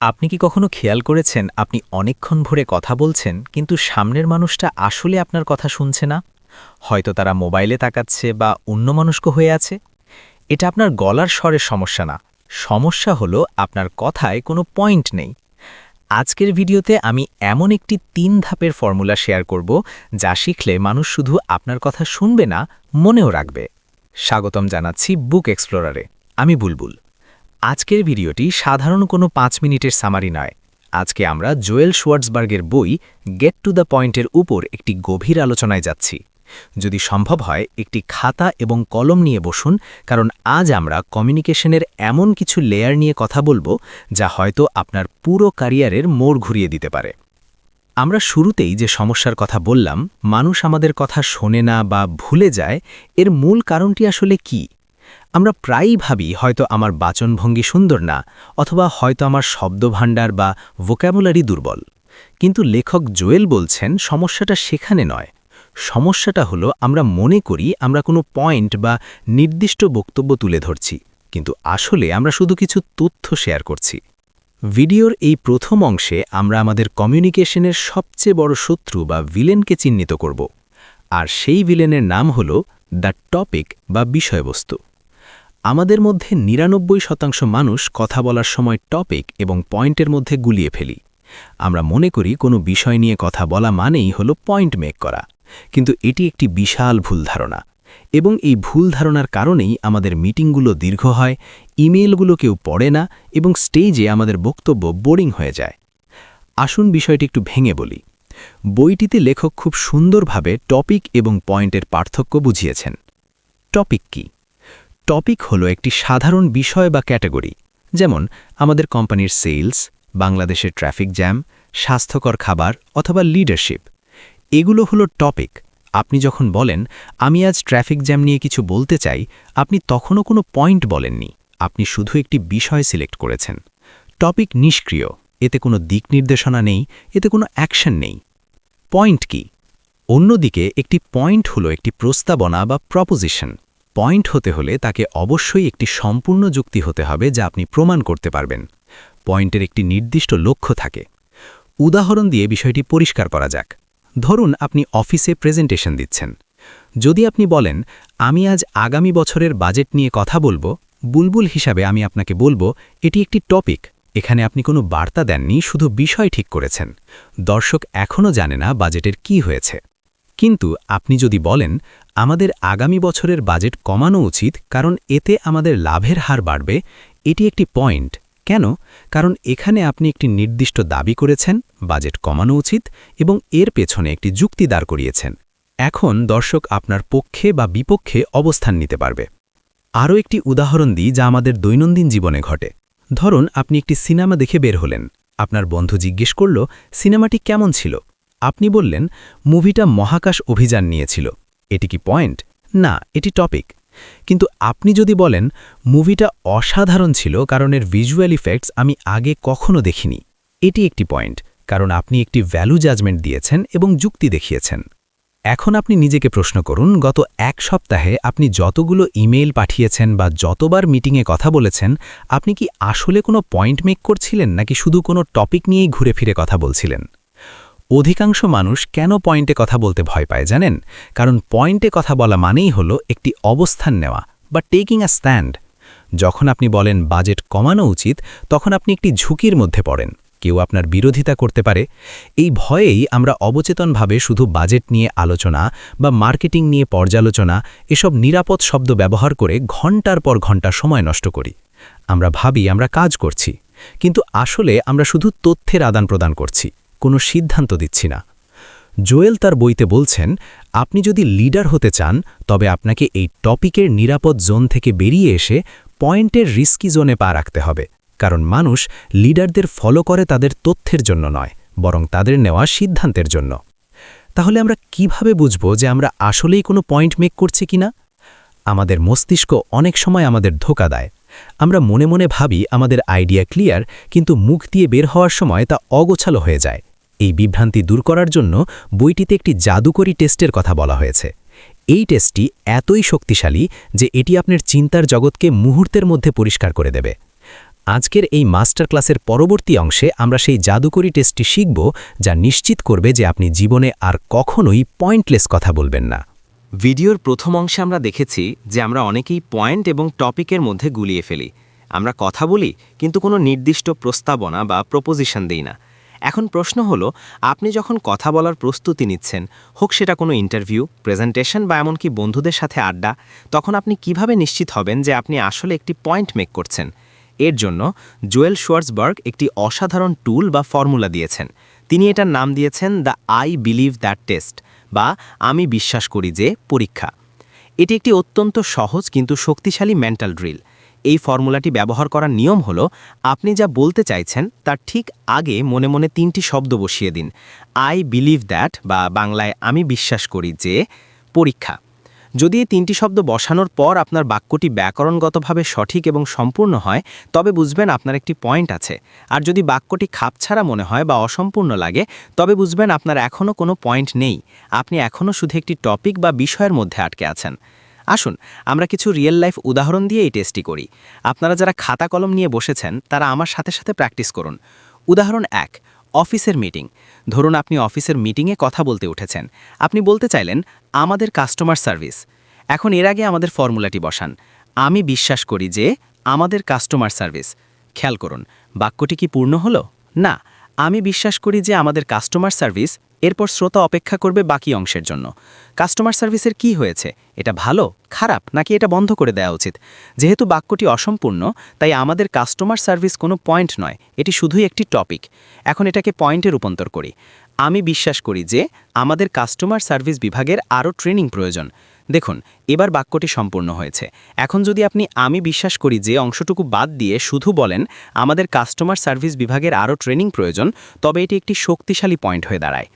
আপনি কি কখনো খেয়াল করেছেন আপনি অনেকক্ষণ ভরে কথা বলছেন, কিন্তু সামনের মানুষটা আসলে আপনার কথা শুনছে না? হয়তো তারা মোবাইলে তাকাচ্ছে বা অন্যমনস্ক হয়ে আছে? এটা আপনার গলার স্বরের সমস্যা না। সমস্যা হলো আপনার কথায় কোনো পয়েন্ট নেই। আজকের ভিডিওতে আমি এমন একটি তিন ধাপের ফর্মুলা শেয়ার করব, যা শিখলে মানুষ শুধু আপনার কথা শুনবে না, মনেও রাখবে। স্বাগতম জানাচ্ছি বুক এক্সপ্লোরারে। আমি বুলবুল। আজকের ভিডিওটি সাধারণ কোনো পাঁচ মিনিটের সামারি নয়। আজকে আমরা জোয়েল শোয়ার্টসবার্গের বই গেট টু দ্য পয়েন্টের উপর একটি গভীর আলোচনায় যাচ্ছি। যদি সম্ভব হয়, একটি খাতা এবং কলম নিয়ে বসুন, কারণ আজ আমরা কমিউনিকেশনের এমন কিছু লেয়ার নিয়ে কথা বলব, যা হয়তো আপনার পুরো ক্যারিয়ারের মোড় ঘুরিয়ে দিতে পারে। আমরা শুরুতেই যে সমস্যার কথা বললাম, মানুষ আমাদের কথা শোনে না বা ভুলে যায়, এর মূল কারণটি আসলে কী? আমরা প্রায়ই ভাবি, হয়তো আমার বাচনভঙ্গি সুন্দর না, অথবা হয়তো আমার শব্দভাণ্ডার বা ভোক্যাবুলারি দুর্বল। কিন্তু লেখক জোয়েল বলছেন, সমস্যাটা সেখানে নয়। সমস্যাটা হলো, আমরা মনে করি আমরা কোনো পয়েন্ট বা নির্দিষ্ট বক্তব্য তুলে ধরছি, কিন্তু আসলে আমরা শুধু কিছু তথ্য শেয়ার করছি। ভিডিওর এই প্রথম অংশে আমরা আমাদের কমিউনিকেশনের সবচেয়ে বড় শত্রু বা ভিলেনকে চিহ্নিত করব। আর সেই ভিলেনের নাম হল দ্য টপিক বা বিষয়বস্তু। আমাদের মধ্যে নিরানব্বই শতাংশ মানুষ কথা বলার সময় টপিক এবং পয়েন্টের মধ্যে গুলিয়ে ফেলি। আমরা মনে করি কোনো বিষয় নিয়ে কথা বলা মানেই হলো পয়েন্ট মেক করা, কিন্তু এটি একটি বিশাল ভুল ধারণা এবং এই ভুল ধারণার কারণেই আমাদের মিটিংগুলো দীর্ঘ হয় ইমেলগুলো কেউ পড়ে না এবং স্টেজে আমাদের বক্তব্য বোরিং হয়ে যায়। আসুন বিষয়টি একটু ভেঙে বলি। বইটিতে লেখক খুব সুন্দরভাবে টপিক এবং পয়েন্টের পার্থক্য বুঝিয়েছেন। টপিক কী? টপিক হলো একটি সাধারণ বিষয় বা ক্যাটাগরি, যেমন আমাদের কোম্পানির সেলস, বাংলাদেশের ট্রাফিক জ্যাম, স্বাস্থ্যকর খাবার অথবা লিডারশিপ। এগুলো হলো টপিক। আপনি যখন বলেন, আমি আজ ট্রাফিক জ্যাম নিয়ে কিছু বলতে চাই আপনি তখনও কোনো পয়েন্ট বলেননি। আপনি শুধু একটি বিষয় সিলেক্ট করেছেন। টপিক নিষ্ক্রিয়। এতে কোনো দিক নির্দেশনা নেই, এতে কোনো অ্যাকশন নেই। পয়েন্ট কি? অন্যদিকে একটি পয়েন্ট হলো একটি প্রস্তাবনা বা প্রপোজিশন। পয়েন্ট হতে হলে তাকে অবশ্যই একটি সম্পূর্ণ যুক্তি হতে হবে যা আপনি প্রমাণ করতে পারবেন। পয়েন্টের একটি নির্দিষ্ট লক্ষ্য থাকে। উদাহরণ দিয়ে বিষয়টি পরিষ্কার করা যাক। ধরুন আপনি অফিসে প্রেজেন্টেশন দিচ্ছেন। যদি আপনি বলেন, আমি আজ আগামী বছরের বাজেট নিয়ে কথা বলব। বুলবুল হিসাবে আমি আপনাকে বলব, এটি একটি টপিক। এখানে আপনি কোনো বার্তা দেননি, শুধু বিষয় ঠিক করেছেন। দর্শক এখনও জানে না বাজেটের কি হয়েছে। কিন্তু আপনি যদি বলেন আমাদের আগামী বছরের বাজেট কমানো উচিত কারণ এতে আমাদের লাভের হার বাড়বে। এটি একটি পয়েন্ট। কেন? কারণ এখানে আপনি একটি নির্দিষ্ট দাবি করেছেন, বাজেট কমানো উচিত এবং এর পেছনে একটি যুক্তি দাঁড় করিয়েছেন। এখন দর্শক আপনার পক্ষে বা বিপক্ষে অবস্থান নিতে পারবে। আরও একটি উদাহরণ দিই যা আমাদের দৈনন্দিন জীবনে ঘটে। ধরুন, আপনি একটি সিনেমা দেখে বের হলেন। আপনার বন্ধু জিজ্ঞেস করল, সিনেমাটি কেমন ছিল? আপনি বললেন, মুভিটা মহাকাশ অভিযান নিয়েছিল। এটি কি পয়েন্ট? না, এটি টপিক। কিন্তু আপনি যদি বলেন, মুভিটা অসাধারণ ছিল কারণ এর ভিজুয়াল ইফেক্টস আমি আগে কখনো দেখিনি। এটি একটি পয়েন্ট, কারণ আপনি একটি ভ্যালু জাজমেন্ট দিয়েছেন এবং যুক্তি দেখিয়েছেন। এখন আপনি নিজেকে প্রশ্ন করুন, গত এক সপ্তাহে আপনি যতগুলো ইমেইল পাঠিয়েছেন বা যতবার মিটিংয়ে কথা বলেছেন, আপনি কি আসলে কোনো পয়েন্ট মেক করছিলেন নাকি শুধু কোনো টপিক নিয়েই ঘুরে ফিরে কথা বলছিলেন? অধিকাংশ মানুষ কেন পয়েন্টে কথা বলতে ভয় পায় জানেন? কারণ পয়েন্টে কথা বলা মানেই হলো একটি অবস্থান নেওয়া বা টেকিং আ স্ট্যান্ড যখন আপনি বলেন বাজেট কমানো উচিত, তখন আপনি একটি ঝুঁকির মধ্যে পড়েন। কেউ আপনার বিরোধিতা করতে পারে। এই ভয়েই আমরা অবচেতনভাবে শুধু বাজেট নিয়ে আলোচনা বা মার্কেটিং নিয়ে পর্যালোচনা, এসব নিরাপদ শব্দ ব্যবহার করে ঘণ্টার পর ঘণ্টা সময় নষ্ট করি। আমরা ভাবি আমরা কাজ করছি। কিন্তু আসলে আমরা শুধু তথ্যের আদান প্রদান করছি। কোনো সিদ্ধান্ত দিচ্ছি না। জোয়েল তার বইতে বলছেন, আপনি যদি লিডার হতে চান, তবে আপনাকে এই টপিকের নিরাপদ জোন থেকে বেরিয়ে এসে পয়েন্টের রিস্কি জোনে পা রাখতে হবে। কারণ মানুষ লিডারদের ফলো করে তাদের তথ্যের জন্য নয়, বরং তাদের নেওয়া সিদ্ধান্তের জন্য। তাহলে আমরা কীভাবে বুঝব যে আমরা আসলেই কোনো পয়েন্ট মেক করছি কিনা? আমাদের মস্তিষ্ক অনেক সময় আমাদের ধোকা দেয়। আমরা মনে মনে ভাবি আমাদের আইডিয়া ক্লিয়ার, কিন্তু মুখ দিয়ে বের হওয়ার সময় তা অগোছালো হয়ে যায়। এই বিভ্রান্তি দূর করার জন্য বইটিতে একটি জাদুকরী টেস্টের কথা বলা হয়েছে। এই টেস্টটি এতই শক্তিশালী যে এটি আপনার চিন্তার জগৎকে মুহূর্তের মধ্যে পরিষ্কার করে দেবে। আজকের এই মাস্টার ক্লাসের পরবর্তী অংশে আমরা সেই জাদুকরি টেস্টটি শিখব, যা নিশ্চিত করবে যে আপনি জীবনে আর কখনোই পয়েন্টলেস কথা বলবেন না। ভিডিওর প্রথম অংশে আমরা দেখেছি যে আমরা অনেকেই পয়েন্ট এবং টপিকের মধ্যে গুলিয়ে ফেলি। আমরা কথা বলি, কিন্তু কোনো নির্দিষ্ট প্রস্তাবনা বা প্রপোজিশন দিই না। এখন প্রশ্ন হলো, আপনি যখন কথা বলার প্রস্তুতি নিচ্ছেন, হোক সেটা কোনো ইন্টারভিউ, প্রেজেন্টেশন বা এমনকি বন্ধুদের সাথে আড্ডা, তখন আপনি কীভাবে নিশ্চিত হবেন যে আপনি আসলে একটি পয়েন্ট মেক করছেন? এর জন্য জুয়েল শোয়ার্সবার্গ একটি অসাধারণ টুল বা ফর্মুলা দিয়েছেন। তিনি এটার নাম দিয়েছেন the I believe that test বা আমি বিশ্বাস করি যে পরীক্ষা। এটি একটি অত্যন্ত সহজ কিন্তু শক্তিশালী মেন্টাল ড্রিল এই ফর্মুলাটি ব্যবহার করার নিয়ম হলো, আপনি যা বলতে চাইছেন তার ঠিক আগে মনে মনে তিনটি শব্দ বসিয়ে দিন। আই বিলিভ দ্যাট বা বাংলায় আমি বিশ্বাস করি যে পরীক্ষা। যদি এই তিনটি শব্দ বসানোর পর আপনার বাক্যটি ব্যাকরণগতভাবে সঠিক এবং সম্পূর্ণ হয়, তবে বুঝবেন আপনার একটি পয়েন্ট আছে। আর যদি বাক্যটি খাপছাড়া মনে হয় বা অসম্পূর্ণ লাগে, তবে বুঝবেন আপনার এখনও কোনো পয়েন্ট নেই। আপনি এখনও শুধু একটি টপিক বা বিষয়ের মধ্যে আটকে আছেন। আসুন, আমরা কিছু রিয়েল লাইফ উদাহরণ দিয়ে এই টেস্টটি করি। আপনারা যারা খাতা কলম নিয়ে বসেছেন, তারা আমার সাথে সাথে প্র্যাকটিস করুন। উদাহরণ এক অফিসের মিটিং। ধরুন আপনি অফিসের মিটিংয়ে কথা বলতে উঠেছেন। আপনি বলতে চাইলেন, আমাদের কাস্টমার সার্ভিস। এখন এর আগে আমাদের ফর্মুলাটি বসান। আমি বিশ্বাস করি যে, আমাদের কাস্টমার সার্ভিস। খেয়াল করুন, বাক্যটি কি পূর্ণ হলো? না। আমি বিশ্বাস করি যে, আমাদের কাস্টমার সার্ভিস এরপর শ্রোতা অপেক্ষা করবে বাকি অংশের জন্য। কাস্টমার সার্ভিসের কি হয়েছে? এটা ভালো, খারাপ, নাকি এটা বন্ধ করে দেওয়া উচিত? যেহেতু বাক্যটি অসম্পূর্ণ, তাই আমাদের কাস্টমার সার্ভিস কোনো পয়েন্ট নয়, এটি শুধুই একটি টপিক। এখন এটাকে পয়েন্টে রূপান্তর করি। আমি বিশ্বাস করি যে আমাদের কাস্টমার সার্ভিস বিভাগের আরও ট্রেনিং প্রয়োজন। দেখুন, এবার বাক্যটি সম্পূর্ণ হয়েছে। এখন যদি আপনি আমি বিশ্বাস করি যে অংশটুকু বাদ দিয়ে শুধু বলেন আমাদের কাস্টমার সার্ভিস বিভাগের আরও ট্রেনিং প্রয়োজন, তবে এটি একটি শক্তিশালী পয়েন্ট হয়ে দাঁড়ায়।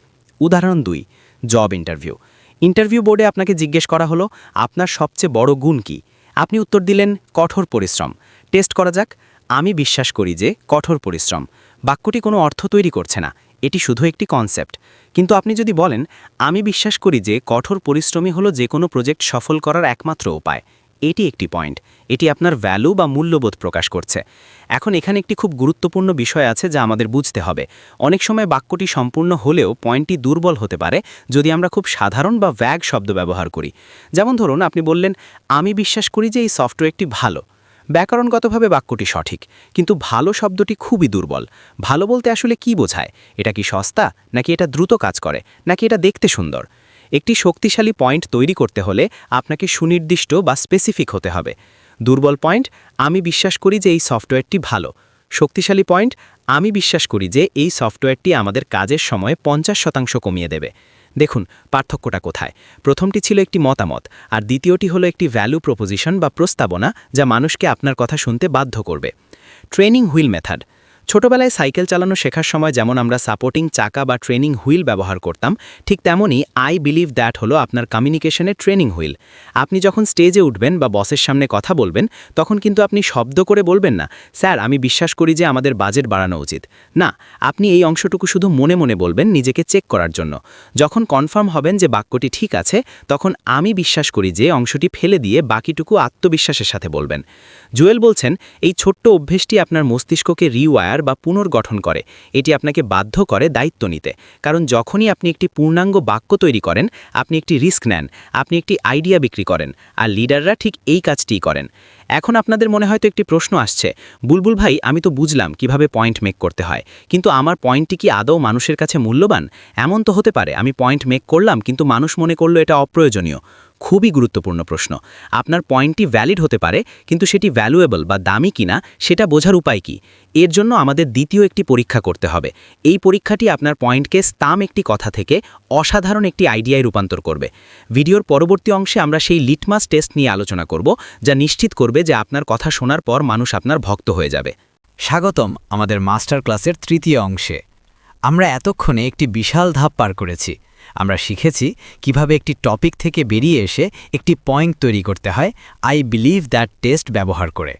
উদাহরণ দুই জব ইন্টারভিউ ইন্টারভিউ বোর্ডে আপনাকে জিজ্ঞেস করা হলো, আপনার সবচেয়ে বড় গুণ কি? আপনি উত্তর দিলেন, কঠোর পরিশ্রম। টেস্ট করা যাক, আমি বিশ্বাস করি যে কঠোর পরিশ্রম। বাক্যটি কোনো অর্থ তৈরি করছে না, এটি শুধু একটি কনসেপ্ট কিন্তু আপনি যদি বলেন, আমি বিশ্বাস করি যে কঠোর পরিশ্রমী হলো যে কোনো প্রজেক্ট সফল করার একমাত্র উপায়। এটি একটি পয়েন্ট। এটি আপনার ভ্যালু বা মূল্যবোধ প্রকাশ করছে। এখন এখানে একটি খুব গুরুত্বপূর্ণ বিষয় আছে যা আমাদের বুঝতে হবে। অনেক সময় বাক্যটি সম্পূর্ণ হলেও পয়েন্টটি দুর্বল হতে পারে যদি আমরা খুব সাধারণ বা ভ্যাগ শব্দ ব্যবহার করি। যেমন ধরুন, আপনি বললেন, আমি বিশ্বাস করি যে এই সফটওয়্যারটি ভালো। ব্যাকরণগতভাবে বাক্যটি সঠিক, কিন্তু ভালো শব্দটি খুবই দুর্বল। ভালো বলতে আসলে কি বোঝায়? এটা কি সস্তা? নাকি এটা দ্রুত কাজ করে? নাকি এটা দেখতে সুন্দর? একটি শক্তিশালী পয়েন্ট তৈরি করতে হলে আপনাকে সুনির্দিষ্ট বা স্পেসিফিক হতে হবে। দুর্বল পয়েন্ট, আমি বিশ্বাস করি যে এই সফটওয়্যারটি ভালো। শক্তিশালী পয়েন্ট, আমি বিশ্বাস করি যে এই সফটওয়্যারটি আমাদের কাজের সময় পঞ্চাশ শতাংশ কমিয়ে দেবে। দেখুন, পার্থক্যটা কোথায়? প্রথমটি ছিল একটি মতামত, আর দ্বিতীয়টি হলো একটি ভ্যালু প্রপোজিশন বা প্রস্তাবনা যা মানুষকে আপনার কথা শুনতে বাধ্য করবে। ট্রেনিং হুইল মেথড ছোটবেলায় সাইকেল চালানো শেখার সময় যেমন আমরা সাপোর্টিং চাকা বা ট্রেনিং হুইল ব্যবহার করতাম, ঠিক তেমনই আই বিলিভ দ্যাট হলো আপনার কমিউনিকেশনের ট্রেনিং হুইল। আপনি যখন স্টেজে উঠবেন বা বসের সামনে কথা বলবেন, তখন কিন্তু আপনি শব্দ করে বলবেন না, স্যার, আমি বিশ্বাস করি যে আমাদের বাজেট বাড়ানো উচিত। না, আপনি এই অংশটুকু শুধু মনে মনে বলবেন নিজেকে চেক করার জন্য। যখন কনফার্ম হবেন যে বাক্যটি ঠিক আছে, তখন আমি বিশ্বাস করি যে অংশটি ফেলে দিয়ে বাকিটুকু আত্মবিশ্বাসের সাথে বলবেন। জুয়েল বলছেন, এই ছোট্ট অভ্যেসটি আপনার মস্তিষ্ককে রিওয়ার বা পুনর্গঠন করে, এটি আপনাকে বাধ্য করে দায়িত্ব নিতে। কারণ যখনই আপনি একটি পূর্ণাঙ্গ বাক্য তৈরি করেন, আপনি একটি রিস্ক নেন, আপনি একটি আইডিয়া বিক্রি করেন, আর লিডাররা ঠিক এই কাজটিই করেন। এখন আপনাদের মনে হয়তো একটি প্রশ্ন আসছে, বুলবুল ভাই, আমি তো বুঝলাম কীভাবে পয়েন্ট মেক করতে হয়, কিন্তু আমার পয়েন্টটি কি আদৌ মানুষের কাছে মূল্যবান? এমন তো হতে পারে, আমি পয়েন্ট মেক করলাম, কিন্তু মানুষ মনে করল এটা অপ্রয়োজনীয়। খুবই গুরুত্বপূর্ণ প্রশ্ন। আপনার পয়েন্টটি ভ্যালিড হতে পারে, কিন্তু সেটি ভ্যালুয়েবল বা দামি কিনা, সেটা বোঝার উপায় কি? এর জন্য আমাদের দ্বিতীয় একটি পরীক্ষা করতে হবে। এই পরীক্ষাটি আপনার পয়েন্টকে স্তাম একটি কথা থেকে অসাধারণ একটি আইডিয়ায় রূপান্তর করবে। ভিডিওর পরবর্তী অংশে আমরা সেই লিটমাস টেস্ট নিয়ে আলোচনা করব, যা নিশ্চিত করবে যে আপনার কথা শোনার পর মানুষ আপনার ভক্ত হয়ে যাবে। স্বাগতম আমাদের মাস্টার ক্লাসের তৃতীয় অংশে। আমরা এতক্ষণে একটি বিশাল ধাপ পার করেছি। আমরা শিখেছি কীভাবে একটি টপিক থেকে বেরিয়ে এসে একটি পয়েন্ট তৈরি করতে হয়, আই বিলিভ দ্যাট টেস্ট ব্যবহার করে।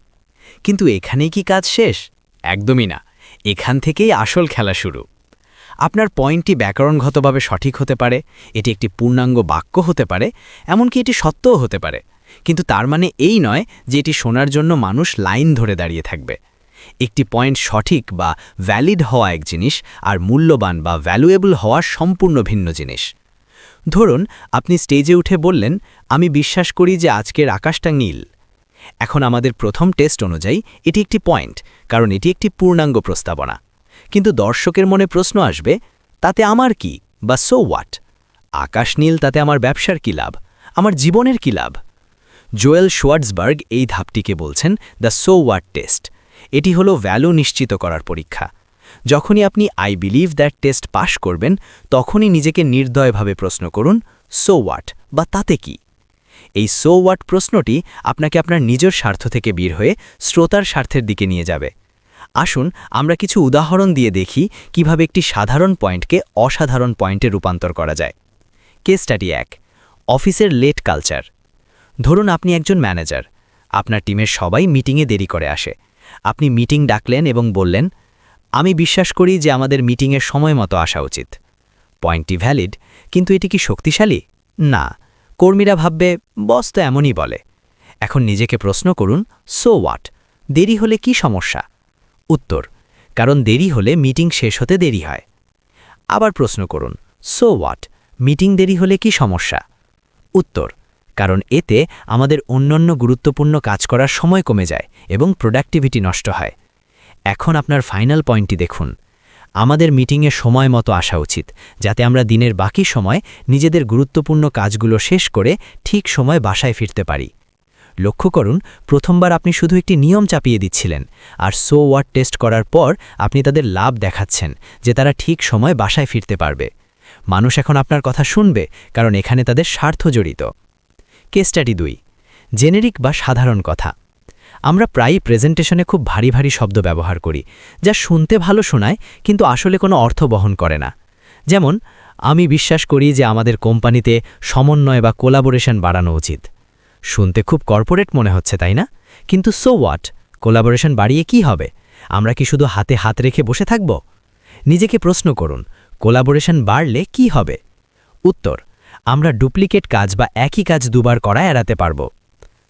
কিন্তু এখানেই কি কাজ শেষ? একদমই না। এখান থেকেই আসল খেলা শুরু। আপনার পয়েন্টটি ব্যাকরণগতভাবে সঠিক হতে পারে, এটি একটি পূর্ণাঙ্গ বাক্য হতে পারে, এমনকি এটি সত্যও হতে পারে। কিন্তু তার মানে এই নয় যে এটি শোনার জন্য মানুষ লাইন ধরে দাঁড়িয়ে থাকবে। একটি পয়েন্ট সঠিক বা ভ্যালিড হওয়া এক জিনিস আর মূল্যবান বা ভ্যালুয়েবল হওয়া সম্পূর্ণ ভিন্ন জিনিস। ধরুন, আপনি স্টেজে উঠে বললেন, আমি বিশ্বাস করি যে আজকের আকাশটা নীল। এখন আমাদের প্রথম টেস্ট অনুযায়ী এটি একটি পয়েন্ট, কারণ এটি একটি পূর্ণাঙ্গ প্রস্তাবনা। কিন্তু দর্শকের মনে প্রশ্ন আসবে, তাতে আমার কি? বা সো হোয়াট আকাশ নীল, তাতে আমার ব্যবসার কি লাভ? আমার জীবনের কি লাভ? জোয়েল শোয়ার্টসবার্গ এই ধাপটিকে বলছেন দ্য সো হোয়াট টেস্ট। এটি হলো ভ্যালু নিশ্চিত করার পরীক্ষা। যখনই আপনি I believe that test pass করবেন, তখনই নিজেকে নির্দয়ভাবে প্রশ্ন করুন, সো ওয়াট বা তাতে কি? এই সো ওয়াট প্রশ্নটি আপনাকে আপনার নিজের স্বার্থ থেকে বের হয়ে শ্রোতার স্বার্থের দিকে নিয়ে যাবে। আসুন, আমরা কিছু উদাহরণ দিয়ে দেখি কীভাবে একটি সাধারণ পয়েন্টকে অসাধারণ পয়েন্টে রূপান্তর করা যায়। কেস স্টাডি এক, অফিসের লেট কালচার। ধরুন আপনি একজন ম্যানেজার। আপনার টিমের সবাই মিটিংয়ে দেরি করে আসে। আপনি মিটিং ডাকলেন এবং বললেন, আমি বিশ্বাস করি যে আমাদের মিটিংয়ের সময় মতো আসা উচিত। পয়েন্টটি ভ্যালিড, কিন্তু এটি কি শক্তিশালী? না। কর্মীরা ভাববে, বস তো এমনই বলে। এখন নিজেকে প্রশ্ন করুন সো হোয়াট দেরি হলে কি সমস্যা? উত্তর, কারণ দেরি হলে মিটিং শেষ হতে দেরি হয়। আবার প্রশ্ন করুন সো হোয়াট মিটিং দেরি হলে কি সমস্যা? উত্তর কারণ এতে আমাদের অন্যান্য গুরুত্বপূর্ণ কাজ করার সময় কমে যায় এবং প্রোডাক্টিভিটি নষ্ট হয়। এখন আপনার ফাইনাল পয়েন্টটি দেখুন। আমাদের মিটিংয়ে সময় মতো আসা উচিত, যাতে আমরা দিনের বাকি সময় নিজেদের গুরুত্বপূর্ণ কাজগুলো শেষ করে ঠিক সময় বাসায় ফিরতে পারি। লক্ষ্য করুন, প্রথমবার আপনি শুধু একটি নিয়ম চাপিয়ে দিচ্ছিলেন, আর সো ওয়ার্ড টেস্ট করার পর আপনি তাদের লাভ দেখাচ্ছেন যে তারা ঠিক সময় বাসায় ফিরতে পারবে। মানুষ এখন আপনার কথা শুনবে, কারণ এখানে তাদের স্বার্থ জড়িত। কেস স্টাডি দুই। জেনেরিক বা সাধারণ কথা। আমরা প্রায়ই প্রেজেন্টেশনে খুব ভারী ভারী শব্দ ব্যবহার করি, যা শুনতে ভালো শোনায়, কিন্তু আসলে কোনো অর্থ বহন করে না। যেমন, আমি বিশ্বাস করি যে আমাদের কোম্পানিতে সমন্বয় বা কোলাবোরেশন বাড়ানো উচিত। শুনতে খুব কর্পোরেট মনে হচ্ছে, তাই না? কিন্তু সো হোয়াট কোলাবোরেশন বাড়িয়ে কি হবে? আমরা কি শুধু হাতে হাত রেখে বসে থাকব? নিজেকে প্রশ্ন করুন কোলাবোরেশন বাড়লে কি হবে? উত্তর আমরা ডুপ্লিকেট কাজ বা একই কাজ দুবার করা এড়াতে পারব।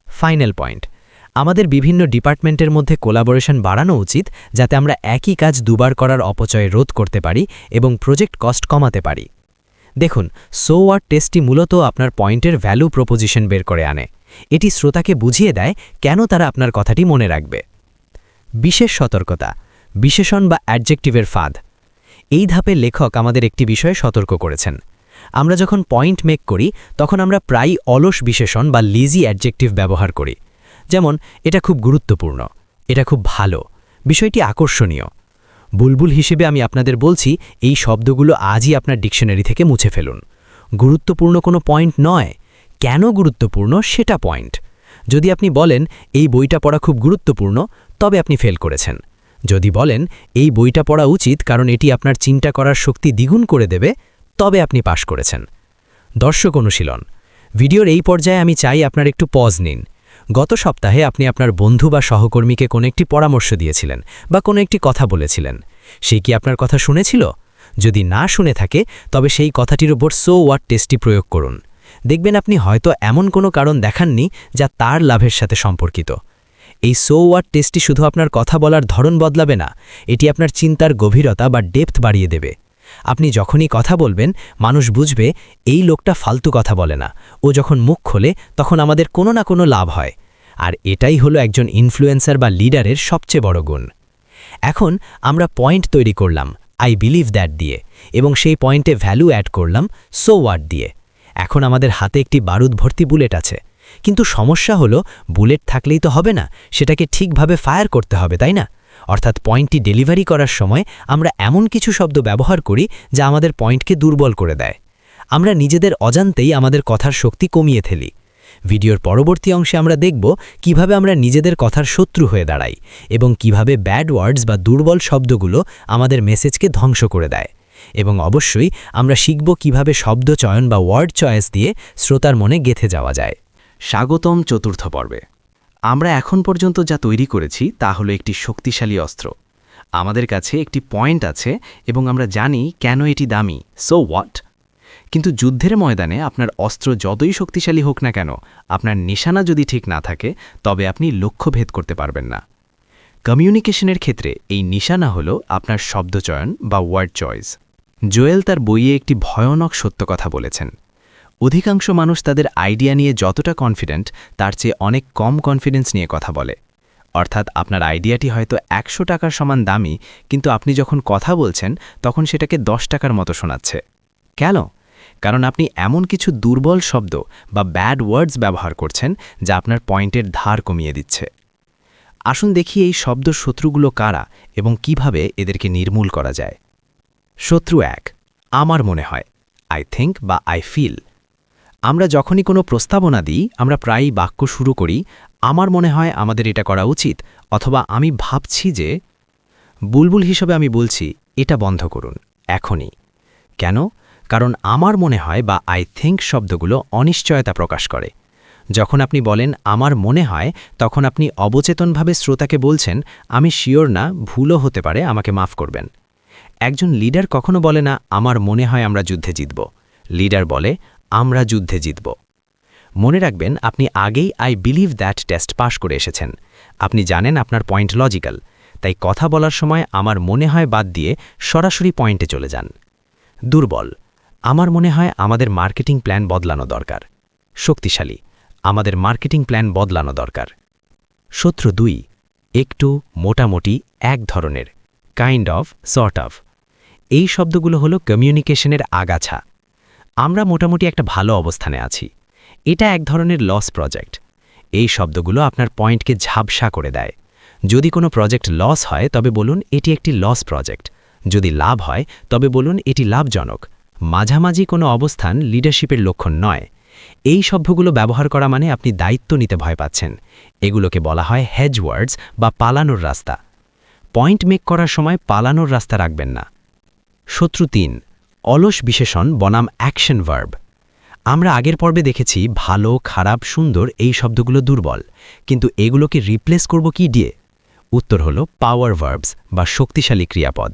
ফাইনাল পয়েন্ট আমাদের বিভিন্ন ডিপার্টমেন্টের মধ্যে কোলাবোরেশন বাড়ানো উচিত যাতে আমরা একই কাজ দুবার করার অপচয় রোধ করতে পারি এবং প্রজেক্ট কস্ট কমাতে পারি। দেখুন সো ওয়ার্ড টেস্টটি মূলত আপনার পয়েন্টের ভ্যালু প্রপোজিশন বের করে আনে। এটি শ্রোতাকে বুঝিয়ে দেয় কেন তারা আপনার কথাটি মনে রাখবে। বিশেষ সতর্কতা, বিশেষণ বা অ্যাডজেক্টিভের ফাঁদ। এই ধাপে লেখক আমাদের একটি বিষয়ে সতর্ক করেছেন। আমরা যখন পয়েন্ট মেক করি, তখন আমরা প্রায়ই অলস বিশেষণ বা লিজি অ্যাডজেক্টিভ ব্যবহার করি। যেমন, এটা খুব গুরুত্বপূর্ণ, এটা খুব ভালো, বিষয়টি আকর্ষণীয়। বুলবুল হিসেবে আমি আপনাদের বলছি, এই শব্দগুলো আজই আপনার ডিকশনারি থেকে মুছে ফেলুন। গুরুত্বপূর্ণ কোনো পয়েন্ট নয়। কেন গুরুত্বপূর্ণ সেটা পয়েন্ট যদি আপনি বলেন, এই বইটা পড়া খুব গুরুত্বপূর্ণ, তবে আপনি ফেল করেছেন। যদি বলেন, এই বইটা পড়া উচিত, কারণ এটি আপনার চিন্তা করার শক্তি দ্বিগুণ করে দেবে তবে আপনি পাশ করেছেন। দর্শক অনুশীলন, ভিডিওর এই পর্যায়ে আমি চাই আপনার একটু পজ নিন। গত সপ্তাহে আপনি আপনার বন্ধু বা সহকর্মীকে কোনো একটি পরামর্শ দিয়েছিলেন বা কোনো একটি কথা বলেছিলেন। সে কি আপনার কথা শুনেছিল? যদি না শুনে থাকে, তবে সেই কথাটির ওপর সো ওয়াট টেস্টটি প্রয়োগ করুন। দেখবেন আপনি হয়তো এমন কোনো কারণ দেখাননি যা তার লাভের সাথে সম্পর্কিত। এই সো ওয়াট টেস্টটি শুধু আপনার কথা বলার ধরন বদলাবে না, এটি আপনার চিন্তার গভীরতা বা ডেপথ বাড়িয়ে দেবে। আপনি যখনই কথা বলবেন, মানুষ বুঝবে এই লোকটা ফালতু কথা বলে না। ও যখন মুখ খোলে, তখন আমাদের কোনো না কোনো লাভ হয়। আর এটাই হলো একজন ইনফ্লুয়েন্সার বা লিডারের সবচেয়ে বড় গুণ। এখন আমরা পয়েন্ট তৈরি করলাম আই বিলিভ দ্যাট দিয়ে, এবং সেই পয়েন্টে ভ্যালু অ্যাড করলাম সো ওয়াট দিয়ে। এখন আমাদের হাতে একটি বারুদ ভর্তি বুলেট আছে। কিন্তু সমস্যা হলো বুলেট থাকলেই তো হবে না, সেটাকে ঠিকভাবে ফায়ার করতে হবে, তাই না? অর্থাৎ পয়েন্টটি ডেলিভারি করার সময় আমরা এমন কিছু শব্দ ব্যবহার করি যা আমাদের পয়েন্টকে দুর্বল করে দেয়। আমরা নিজেদের অজান্তেই আমাদের কথার শক্তি কমিয়ে ফেলি। ভিডিওর পরবর্তী অংশে আমরা দেখব কীভাবে আমরা নিজেদের কথার শত্রু হয়ে দাঁড়াই এবং কীভাবে ব্যাড ওয়ার্ডস বা দুর্বল শব্দগুলো আমাদের মেসেজকে ধ্বংস করে দেয়। এবং অবশ্যই আমরা শিখব কীভাবে শব্দ চয়ন বা ওয়ার্ড চয়েস দিয়ে শ্রোতার মনে গেথে যাওয়া যায়। স্বাগতম চতুর্থ পর্বে। আমরা এখন পর্যন্ত যা তৈরি করেছি তা হলো একটি শক্তিশালী অস্ত্র। আমাদের কাছে একটি পয়েন্ট আছে এবং আমরা জানি কেন এটি দামি। সো হোয়াট কিন্তু যুদ্ধের ময়দানে আপনার অস্ত্র যতই শক্তিশালী হোক না কেন, আপনার নিশানা যদি ঠিক না থাকে, তবে আপনি লক্ষ্য ভেদ করতে পারবেন না। কমিউনিকেশনের ক্ষেত্রে এই নিশানা হল আপনার শব্দচয়ন বা ওয়ার্ড চয়েস জোয়েল তার বইয়ে একটি ভয়ানক সত্য কথা বলেছেন। অধিকাংশ মানুষ তাদের আইডিয়া নিয়ে যতটা কনফিডেন্ট তার চেয়ে অনেক কম কনফিডেন্স নিয়ে কথা বলে। অর্থাৎ আপনার আইডিয়াটি হয়তো একশো টাকার সমান দামি, কিন্তু আপনি যখন কথা বলছেন, তখন সেটাকে দশ টাকার মতো শোনাচ্ছে। কেন? কারণ আপনি এমন কিছু দুর্বল শব্দ বা ব্যাড ওয়ার্ডস ব্যবহার করছেন, যা আপনার পয়েন্টের ধার কমিয়ে দিচ্ছে। আসুন দেখি এই শব্দ শত্রুগুলো কারা এবং কীভাবে এদেরকে নির্মূল করা যায়। শত্রু এক, আমার মনে হয়। আই থিঙ্ক বা আই ফিল আমরা যখনই কোনো প্রস্তাবনা দিই, আমরা প্রায়ই বাক্য শুরু করি, আমার মনে হয় আমাদের এটা করা উচিত, অথবা আমি ভাবছি যে, বুলবুল হিসেবে আমি বলছি, এটা বন্ধ করুন, এখনই। কেন? কারণ আমার মনে হয় বা আই থিঙ্ক শব্দগুলো অনিশ্চয়তা প্রকাশ করে। যখন আপনি বলেন, আমার মনে হয়, তখন আপনি অবচেতনভাবে শ্রোতাকে বলছেন, আমি শিওর না, ভুলও হতে পারে, আমাকে মাফ করবেন। একজন লিডার কখনো বলে না, আমার মনে হয় আমরা যুদ্ধে জিতব। লিডার বলে আমরা যুদ্ধে জিতব। মনে রাখবেন, আপনি আগেই I believe that test pass করে এসেছেন। আপনি জানেন আপনার পয়েন্ট লজিক্যাল তাই কথা বলার সময় আমার মনে হয় বাদ দিয়ে সরাসরি পয়েন্টে চলে যান। দুর্বল। আমার মনে হয় আমাদের মার্কেটিং প্ল্যান বদলানো দরকার। শক্তিশালী। আমাদের মার্কেটিং প্ল্যান বদলানো দরকার। শত্রু দুই। একটু মোটামুটি এক ধরনের। কাইন্ড অফ সর্ট অফ এই শব্দগুলো হলো কমিউনিকেশনের আগাছা। আমরা মোটামুটি একটা ভালো অবস্থানে আছি। এটা এক ধরনের লস প্রজেক্ট এই শব্দগুলো আপনার পয়েন্টকে ঝাপসা করে দেয়। যদি কোনো প্রজেক্ট লস হয়, তবে বলুন এটি একটি লস প্রজেক্ট যদি লাভ হয়, তবে বলুন এটি লাভজনক। মাঝামাঝি কোনো অবস্থান লিডারশিপের লক্ষণ নয়। এই শব্দগুলো ব্যবহার করা মানে আপনি দায়িত্ব নিতে ভয় পাচ্ছেন। এগুলোকে বলা হয় হেজ ওয়ার্ডস বা পালানোর রাস্তা। পয়েন্ট মেক করার সময় পালানোর রাস্তা রাখবেন না। শত্রু তিন। অলস বিশেষণ বনাম অ্যাকশন ভার্ব। আমরা আগের পর্বে দেখেছি, ভালো, খারাপ, সুন্দর এই শব্দগুলো দুর্বল, কিন্তু এগুলোকে রিপ্লেস করব কি দিয়ে? উত্তর হল পাওয়ার ভার্বস বা শক্তিশালী ক্রিয়াপদ।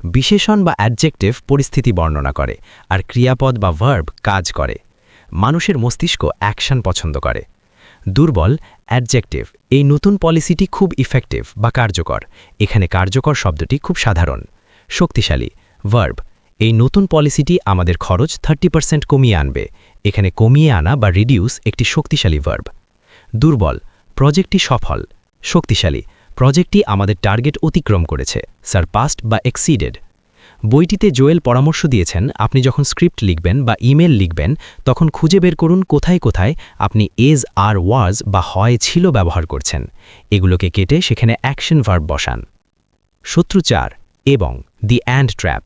বিশেষণ বা অ্যাডজেক্টিভ পরিস্থিতি বর্ণনা করে, আর ক্রিয়াপদ বা ভার্ব কাজ করে। মানুষের মস্তিষ্ক অ্যাকশন পছন্দ করে। দুর্বল অ্যাডজেক্টিভ এই নতুন পলিসিটি খুব ইফেক্টিভ বা কার্যকর। এখানে কার্যকর শব্দটি খুব সাধারণ। শক্তিশালী ভার্ব এই নতুন পলিসিটি আমাদের খরচ থার্টি পার্সেন্ট কমিয়ে আনবে। এখানে কমিয়ে আনা বা রিডিউস একটি শক্তিশালী ভার্ব। দুর্বল, প্রজেক্টটি সফল, শক্তিশালী, প্রজেক্টটি আমাদের টার্গেট অতিক্রম করেছে সারপাস্ট বা এক্সিডেড। বইটিতে জোয়েল পরামর্শ দিয়েছেন, আপনি যখন স্ক্রিপ্ট লিখবেন বা ইমেল লিখবেন, তখন খুঁজে বের করুন কোথায় কোথায় আপনি এজ, আর, ওয়াজ বা হয় ছিল ব্যবহার করছেন। এগুলোকে কেটে সেখানে অ্যাকশন ভার্ব বসান। শত্রু চার এবং দি অ্যান্ড ট্র্যাপ।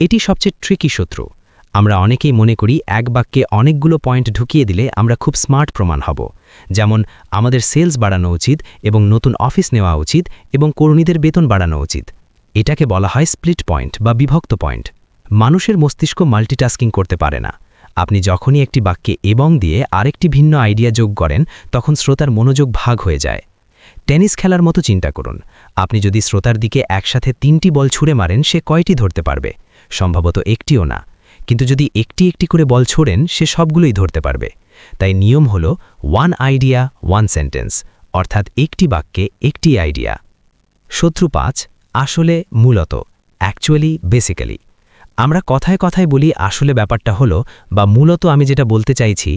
এটি সবচেয়ে ট্রিকি শত্রু। আমরা অনেকেই মনে করি এক বাক্যে অনেকগুলো পয়েন্ট ঢুকিয়ে দিলে আমরা খুব স্মার্ট প্রমাণ হব। যেমন, আমাদের সেলস বাড়ানো উচিত এবং নতুন অফিস নেওয়া উচিত এবং কর্মীদের বেতন বাড়ানো উচিত। এটাকে বলা হয় স্প্লিট পয়েন্ট বা বিভক্ত পয়েন্ট মানুষের মস্তিষ্ক মাল্টিটাস্কিং করতে পারে না। আপনি যখনই একটি বাক্যে এবং দিয়ে আরেকটি ভিন্ন আইডিয়া যোগ করেন, তখন শ্রোতার মনোযোগ ভাগ হয়ে যায়। টেনিস খেলার মতো চিন্তা করুন। আপনি যদি শ্রোতার দিকে একসাথে তিনটি বল ছুঁড়ে মারেন, সে কয়টি ধরতে পারবে? সম্ভবত একটিও না। কিন্তু যদি একটি একটি করে বল ছোড়েন, সে সবগুলোই ধরতে পারবে। তাই নিয়ম হল ওয়ান আইডিয়া ওয়ান সেন্টেন্স অর্থাৎ একটি বাক্যে একটি আইডিয়া শত্রু পাঁচ, আসলে মূলত অ্যাকচুয়ালি বেসিক্যালি আমরা কথায় কথায় বলি আসলে ব্যাপারটা হলো, বা মূলত আমি যেটা বলতে চাইছি,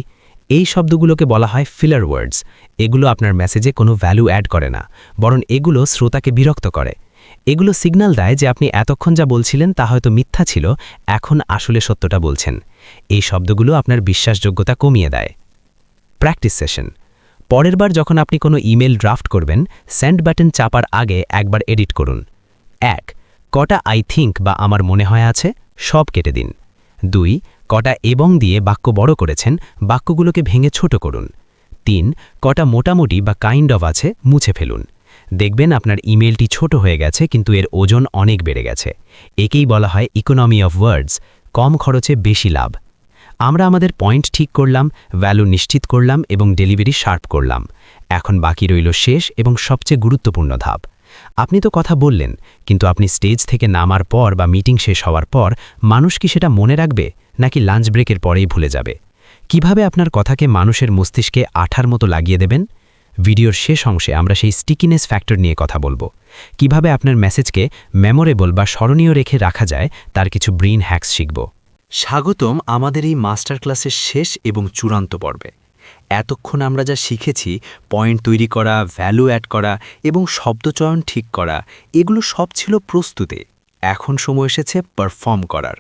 এই শব্দগুলোকে বলা হয় ফিলার ওয়ার্ডস এগুলো আপনার মেসেজে কোনো ভ্যালু অ্যাড করে না, বরং এগুলো শ্রোতাকে বিরক্ত করে। এগুলো সিগন্যাল দেয় যে আপনি এতক্ষণ যা বলছিলেন তা হয়তো মিথ্যা ছিল, এখন আসলে সত্যটা বলছেন। এই শব্দগুলো আপনার বিশ্বাসযোগ্যতা কমিয়ে দেয়। Practice session. পরের বার যখন আপনি কোনো ইমেল ড্রাফট করবেন, সেন্ড বাটন চাপার আগে একবার এডিট করুন। এক, কটা আই থিঙ্ক বা আমার মনে হয় আছে, সব কেটে দিন। দুই, কটা এবং দিয়ে বাক্য বড় করেছেন, বাক্যগুলোকে ভেঙে ছোট করুন। তিন, কটা মোটামুটি বা কাইন্ড অফ আছে, মুছে ফেলুন। দেখবেন আপনার ইমেলটি ছোট হয়ে গেছে, কিন্তু এর ওজন অনেক বেড়ে গেছে। একেই বলা হয় ইকোনমি অফ ওয়ার্ডস কম খরচে বেশি লাভ। আমরা আমাদের পয়েন্ট ঠিক করলাম ভ্যালু নিশ্চিত করলাম এবং ডেলিভারি শার্প করলাম। এখন বাকি রইল শেষ এবং সবচেয়ে গুরুত্বপূর্ণ ধাপ। আপনি তো কথা বললেন, কিন্তু আপনি স্টেজ থেকে নামার পর বা মিটিং শেষ হওয়ার পর মানুষ কি সেটা মনে রাখবে, নাকি লাঞ্চ ব্রেকের পরেই ভুলে যাবে? কীভাবে আপনার কথাকে মানুষের মস্তিষ্কে আঠার মতো লাগিয়ে দেবেন? ভিডিওর শেষ অংশে আমরা সেই স্টিকিনেস ফ্যাক্টর নিয়ে কথা বলব। কীভাবে আপনার মেসেজকে মেমোরেবল বা স্মরণীয় রেখে রাখা যায়, তার কিছু ব্রেইন হ্যাক্স শিখব। স্বাগতম আমাদের এই মাস্টার ক্লাসের শেষ এবং চূড়ান্ত পর্বে। এতক্ষণ আমরা যা শিখেছি পয়েন্ট তৈরি করা ভ্যালু অ্যাড করা এবং শব্দচয়ন ঠিক করা, এগুলো সব ছিল প্রস্তুতে। এখন সময় এসেছে পারফর্ম করার।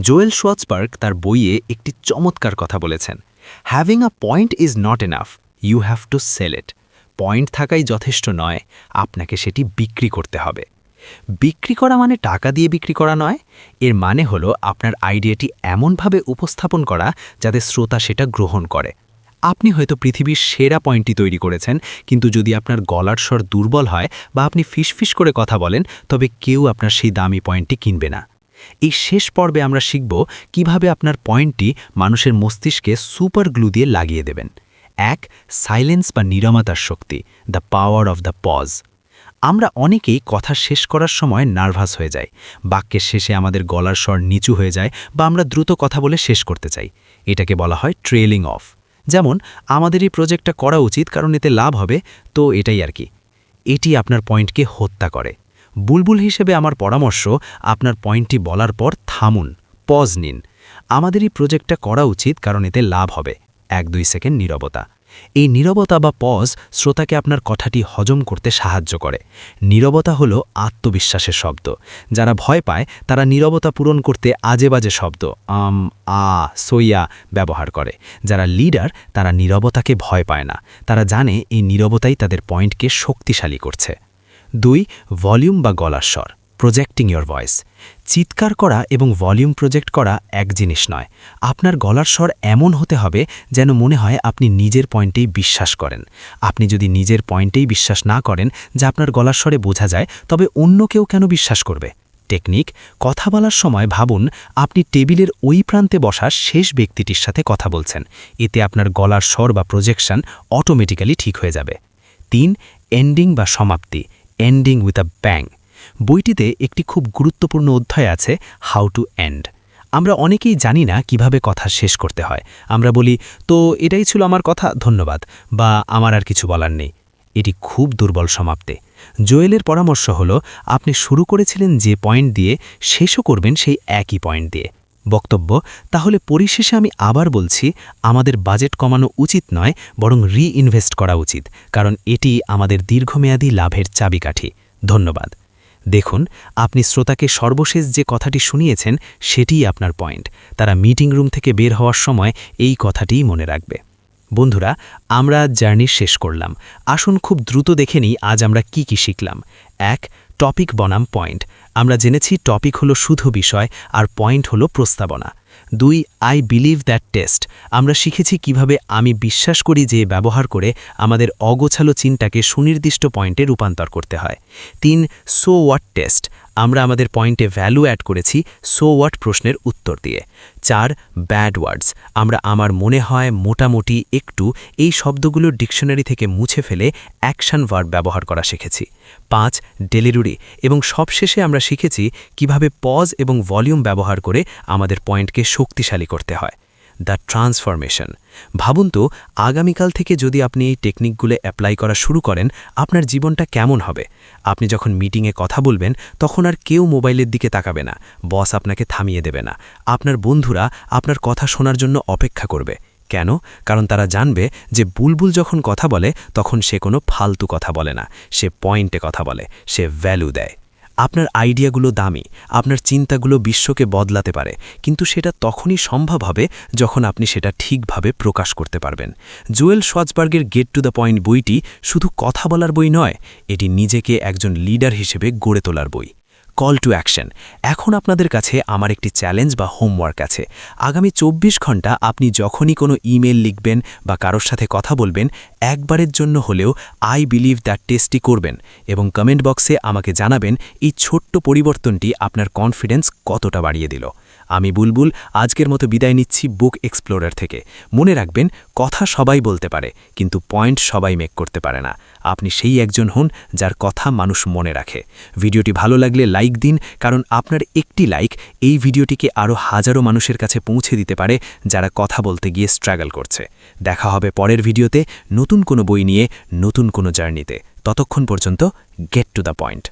জোয়েল শোয়াটসবার্গ তার বইয়ে একটি চমৎকার কথা বলেছেন। Having a point is not enough you have to sell it. Point থাকাই যথেষ্ট নয়, আপনাকে সেটি বিক্রি করতে হবে। বিক্রি করা মানে টাকা দিয়ে বিক্রি করা নয়, এর মানে হলো আপনার আইডিয়াটি এমনভাবে উপস্থাপন করা যাতে শ্রোতা সেটা গ্রহণ করে। আপনি হয়তো পৃথিবীর সেরা পয়েন্টটি তৈরি করেছেন, কিন্তু যদি আপনার গলার স্বর দুর্বল হয় বা আপনি ফিসফিস করে কথা বলেন, তবে কেউ আপনার সেই দামি পয়েন্টটি কিনবে না। এই শেষ পর্বে আমরা শিখব কীভাবে আপনার পয়েন্টটি মানুষের মস্তিষ্কে সুপার গ্লু দিয়ে লাগিয়ে দেবেন। এক সাইলেন্স বা নিরমতার শক্তি the power of the pause আমরা অনেকেই কথা শেষ করার সময় নার্ভাস হয়ে যাই, বাক্যের শেষে আমাদের গলার স্বর নিচু হয়ে যায় বা আমরা দ্রুত কথা বলে শেষ করতে চাই। এটাকে বলা হয় ট্রেলিং অফ যেমন, আমাদের এই প্রজেক্টটা করা উচিত কারণ এতে লাভ হবে, তো এটাই আর কি। এটি আপনার পয়েন্টকে হত্যা করে। বুলবুল হিসেবে আমার পরামর্শ, আপনার পয়েন্টটি বলার পর থামুন পজ নিন। আমাদের এই প্রজেক্টটা করা উচিত কারণ এতে লাভ হবে। এক দুই সেকেন্ড নীরবতা। এই নীরবতা বা পজ শ্রোতাকে আপনার কথাটি হজম করতে সাহায্য করে। নীরবতা হলো আত্মবিশ্বাসের শব্দ। যারা ভয় পায়, তারা নীরবতা পূরণ করতে আজে বাজে শব্দ, আম, আ, সইয়া ব্যবহার করে। যারা লিডার, তারা নীরবতাকে ভয় পায় না। তারা জানে এই নীরবতাই তাদের পয়েন্টকে শক্তিশালী করছে। দুই, ভলিউম বা গলার স্বর প্রজেক্টিং ইয়োর ভয়েস চিৎকার করা এবং ভলিউম প্রজেক্ট করা এক জিনিস নয়। আপনার গলার স্বর এমন হতে হবে যেন মনে হয় আপনি নিজের পয়েন্টেই বিশ্বাস করেন। আপনি যদি নিজের পয়েন্টেই বিশ্বাস না করেন যা আপনার গলার স্বরে বোঝা যায়, তবে অন্য কেউ কেন বিশ্বাস করবে? টেকনিক, কথা বলার সময় ভাবুন আপনি টেবিলের ওই প্রান্তে বসা শেষ ব্যক্তিটির সাথে কথা বলছেন। এতে আপনার গলার স্বর বা প্রজেকশন অটোমেটিক্যালি ঠিক হয়ে যাবে। তিন এন্ডিং বা সমাপ্তি। এন্ডিং উইথ আ ব্যাং বইটিতে একটি খুব গুরুত্বপূর্ণ অধ্যায় আছে হাউ টু এন্ড আমরা অনেকেই জানি না কীভাবে কথা শেষ করতে হয়। আমরা বলি, তো এটাই ছিল আমার কথা, ধন্যবাদ, বা, আমার আর কিছু বলার নেই। এটি খুব দুর্বল সমাপ্তে। জোয়েলের পরামর্শ হল, আপনি শুরু করেছিলেন যে পয়েন্ট দিয়ে, শেষও করবেন সেই একই পয়েন্ট দিয়ে। বক্তব্য, তাহলে পরিশেষে আমি আবার বলছি, আমাদের বাজেট কমানো উচিত নয়, বরং রি ইনভেস্ট করা উচিত, কারণ এটি আমাদের দীর্ঘমেয়াদী লাভের চাবিকাঠি। ধন্যবাদ। দেখুন, আপনি শ্রোতাকে সর্বশেষ যে কথাটি শুনিয়েছেন, সেটিই আপনার পয়েন্ট। তারা মিটিং রুম থেকে বের হওয়ার সময় এই কথাটিই মনে রাখবে। বন্ধুরা, আমরা জার্নি শেষ করলাম। আসুন খুব দ্রুত দেখে নিই আজ আমরা কি কি শিখলাম। এক টপিক বনাম পয়েন্ট। আমরা জেনেছি টপিক হলো শুধু বিষয় আর পয়েন্ট হলো প্রস্তাবনা। দুই আই বিলিভ দ্যাট টেস্ট আমরা শিখেছি কীভাবে আমি বিশ্বাস করি যে ব্যবহার করে আমাদের অগোছালো চিন্তাকে সুনির্দিষ্ট পয়েন্টে রূপান্তর করতে হয়। তিন সো ওয়াট টেস্ট আমরা আমাদের পয়েন্টে ভ্যালু অ্যাড করেছি সো ওয়াট প্রশ্নের উত্তর দিয়ে। চার ব্যাড ওয়ার্ডস আমরা আমার মনে হয় মোটামুটি একটু এই শব্দগুলো ডিকশনারি থেকে মুছে ফেলে অ্যাকশন ওয়ার্ড ব্যবহার করা শিখেছি। পাঁচ ডেলিরুরি এবং সবশেষে আমরা শিখেছি কীভাবে পজ এবং ভলিউম ব্যবহার করে আমাদের পয়েন্টকে শক্তিশালী করতে হয়। The transformation. ভাবুন তো, আগামীকাল থেকে যদি আপনি এই টেকনিকগুলো অ্যাপ্লাই করা শুরু করেন, আপনার জীবনটা কেমন হবে? আপনি যখন মিটিংয়ে কথা বলবেন, তখন আর কেউ মোবাইলের দিকে তাকাবে না, বস আপনাকে থামিয়ে দেবে না। আপনার বন্ধুরা আপনার কথা শোনার জন্য অপেক্ষা করবে। কেন? কারণ তারা জানবে যে বুলবুল যখন কথা বলে, তখন সে কোনো ফালতু কথা বলে না, সে পয়েন্টে কথা বলে, সে ভ্যালু দেয়। আপনার আইডিয়াগুলো দামি, আপনার চিন্তাগুলো বিশ্বকে বদলাতে পারে, কিন্তু সেটা তখনই সম্ভব হবে যখন আপনি সেটা ঠিকভাবে প্রকাশ করতে পারবেন। জুয়েল সোয়াজবার্গের গেট টু দ্য পয়েন্ট বইটি শুধু কথা বলার বই নয়, এটি নিজেকে একজন লিডার হিসেবে গড়ে তোলার বই। কল টু অ্যাকশন এখন আপনাদের কাছে আমার একটি চ্যালেঞ্জ বা হোমওয়ার্ক আছে। আগামী ২৪ ঘণ্টা আপনি যখনই কোনো ইমেল লিখবেন বা কারোর সাথে কথা বলবেন, একবারের জন্য হলেও আই বিলিভ দ্যাট টেস্টটি করবেন এবং কমেন্ট বক্সে আমাকে জানাবেন এই ছোট্ট পরিবর্তনটি আপনার কনফিডেন্স কতটা বাড়িয়ে দিল। আমি বুলবুল আজকের মতো বিদায় নিচ্ছি বুক এক্সপ্লোরার থেকে। মনে রাখবেন, কথা সবাই বলতে পারে, কিন্তু পয়েন্ট সবাই মেক করতে পারে না। আপনি সেই একজন হন যার কথা মানুষ মনে রাখে। ভিডিওটি ভালো লাগলে লাইক দিন, কারণ আপনার একটি লাইক এই ভিডিওটিকে আরও হাজারো মানুষের কাছে পৌঁছে দিতে পারে যারা কথা বলতে গিয়ে স্ট্রাগল করছে। দেখা হবে পরের ভিডিওতে নতুন কোনো বই নিয়ে, নতুন কোনো জার্নিতে। ততক্ষণ পর্যন্ত, গেট টু দ্য পয়েন্ট।